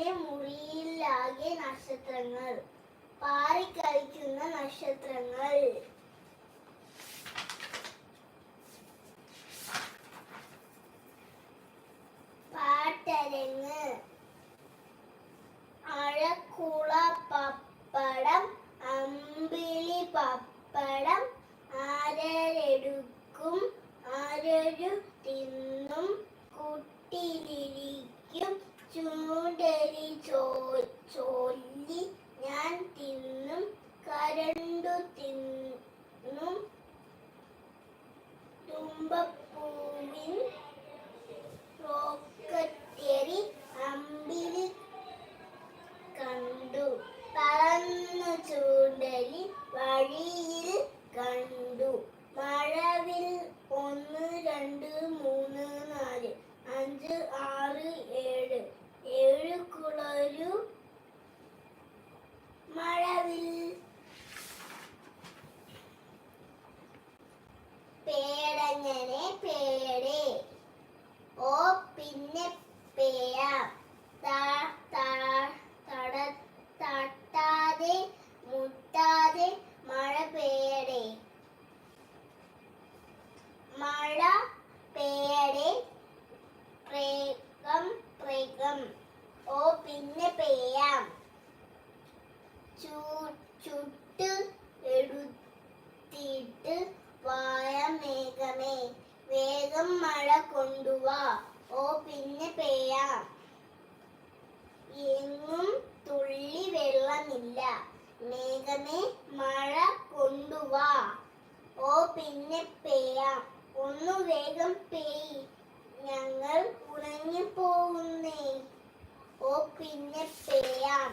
എന്റെ മുറിയിലാകെ നക്ഷത്രങ്ങൾ. പാറിക്കളിക്കുന്ന നക്ഷത്രങ്ങൾ. ചുട്ട് എടുത്തിട്ട് വായ മേഘമേ വേഗം മഴ കൊണ്ടുവാ. ഓ പിന്നെ പെയ്യാം. എങ്ങും തുള്ളി വെള്ളമില്ല. മേഘമേ മഴ കൊണ്ടുവാ. ഓ പിന്നെ പെയ്യാം. ഒന്നു വേഗം പെയ് ഞങ്ങൾ ഉണങ്ങി പോകുന്നേ ഓ പിന്നെ പെയ്യാം.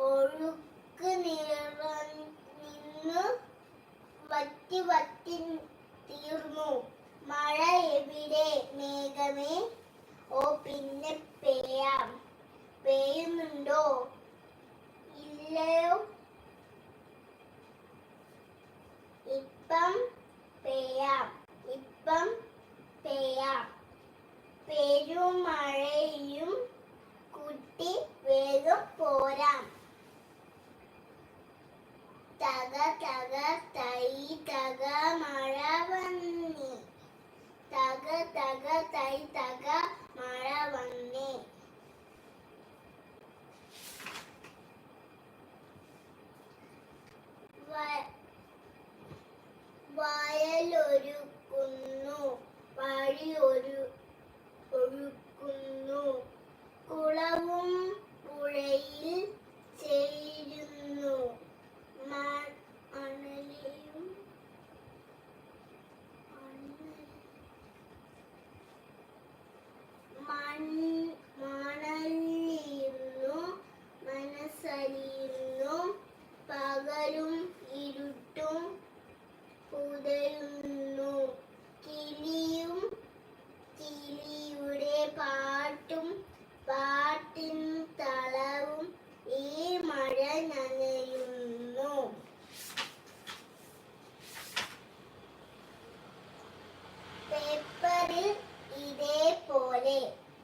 ഒഴുക്ക് നിറഞ്ഞു വറ്റി വറ്റി തീർന്നു. മഴ എവിടെ? മേഘമേ. ഓ പിന്നെ പെയ്യാം പെയ്യുന്നുണ്ടോ ഇല്ലയോ? ഇപ്പം പെയ്യാം ഇപ്പം പെയ്യാം പെരുമഴയും കുട്ടി വേഗം പോരാം. തക തക തൈ തക മഴ വന്നി തക തക തൈ തക മഴ വന്നേ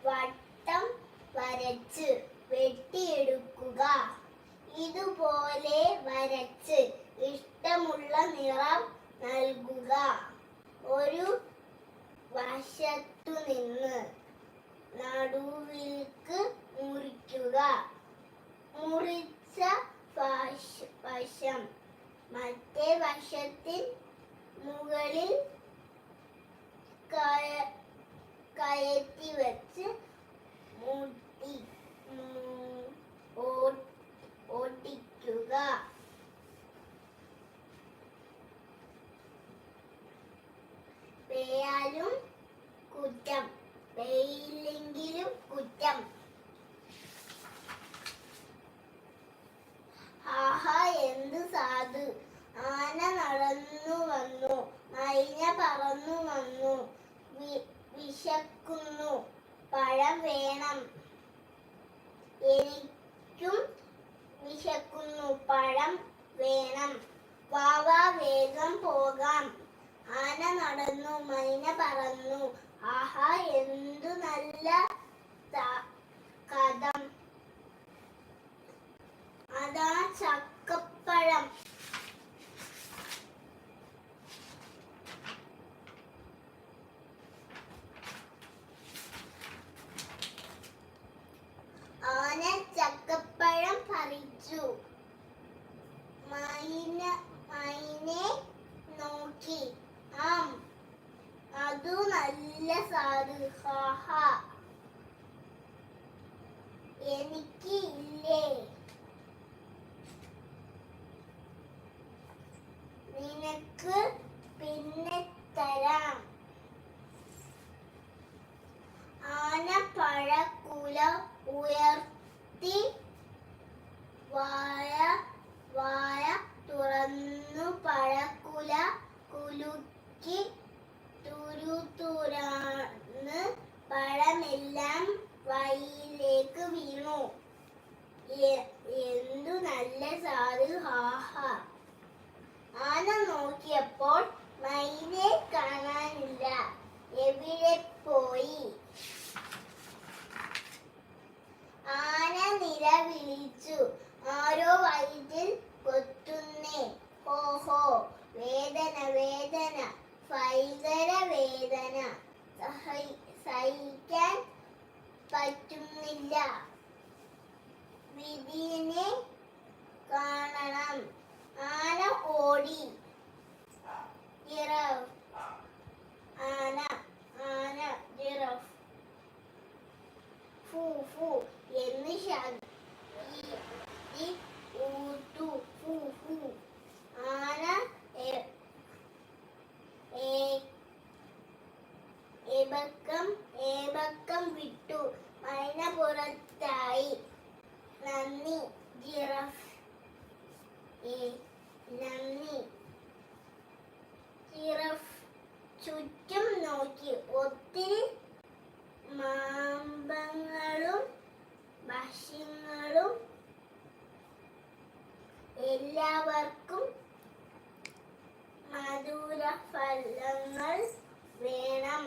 വട്ടം വരച്ച് വെട്ടിയെടുക്കുക. ഇതുപോലെ വരച്ച് ഇഷ്ടമുള്ള നിറം നൽകുക. ഒരു വശത്തു നിന്ന് നടുവിൽക്ക് മുറിക്കുക. മുറിച്ച വശ- മറ്റേ വശത്തിൽ മുകളിൽ കയ- കയറ്റി വെച്ച് ഓട്ടിക്കുക പെയ്യാലും കുറ്റം പെയ്യില്ലെങ്കിലും കുറ്റം ആഹാ എന്ത് സാധു ആന നടന്നു വന്നു മൈന പറന്നു വന്നു വി- വിശക്കുന്നു പഴം വേണം. എനിക്കും വിശക്കുന്നു. പഴം വേണം. വാവാ വേഗം പോകാം. ആന നടന്നു മൈന പറന്നു. ആഹാ എന്തു നല്ല നിനക്ക് പിന്നെ തരാം. ആന പഴക്കുല ഉയർത്തി വായ വായ തുറന്നു പഴക്കുല കുലുക്കി too. ചുറ്റും നോക്കി ഒത്തിരി മാമ്പങ്ങളും ഭക്ഷ്യങ്ങളും എല്ലാവർക്കും മധുര ഫലങ്ങൾ വേണം.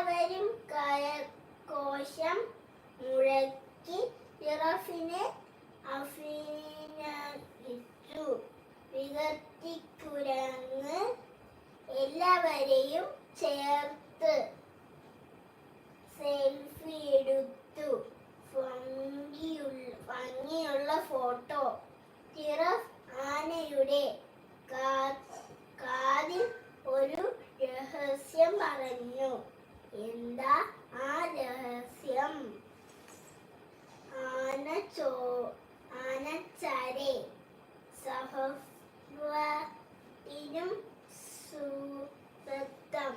എല്ലാവരും കരകോശം മുഴക്കി ഇറഫിനെ അഭിനയിച്ചു വികർത്തിക്കുരങ്ങ് എല്ലാവരെയും ചേർത്ത്. ആനച്ചാരെ സഹവത്തിനും സുരത്തം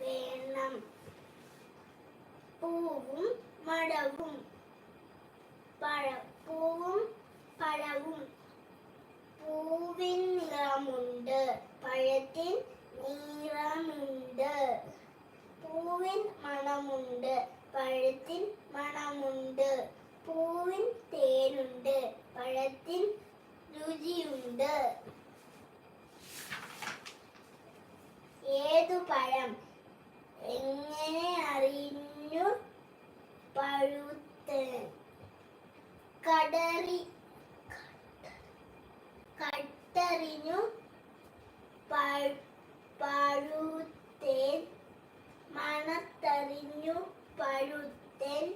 വേണം പൂവും മടവും പഴ പൂവും പഴവും പൂവിൻ നിറമുണ്ട് പഴത്തിൻ നിറമുണ്ട് പൂവിൻ മണമുണ്ട് പഴത്തിൻ മണമുണ്ട് പൂവിൻ തേനുണ്ട് പഴത്തിൻ രുചിയുണ്ട്. ഏതു പഴം എങ്ങനെ അറിഞ്ഞു പഴുത്ത്? കടറി കട്ടറിഞ്ഞു പഴുത്തേൻ മണത്തറിഞ്ഞു പഴുത്തേൻ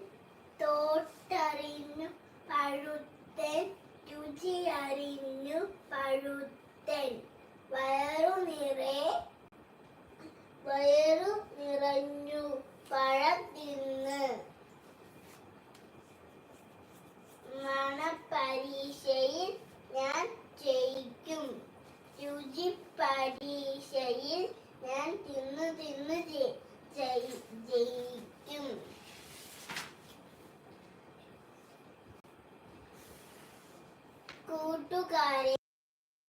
തോട്ടറിഞ്ഞു പഴുത്തൻ രുചി അറിഞ്ഞു പഴുത്തൻ. വയറു നിറേ വയറു നിറഞ്ഞു പഴം തിന്ന്.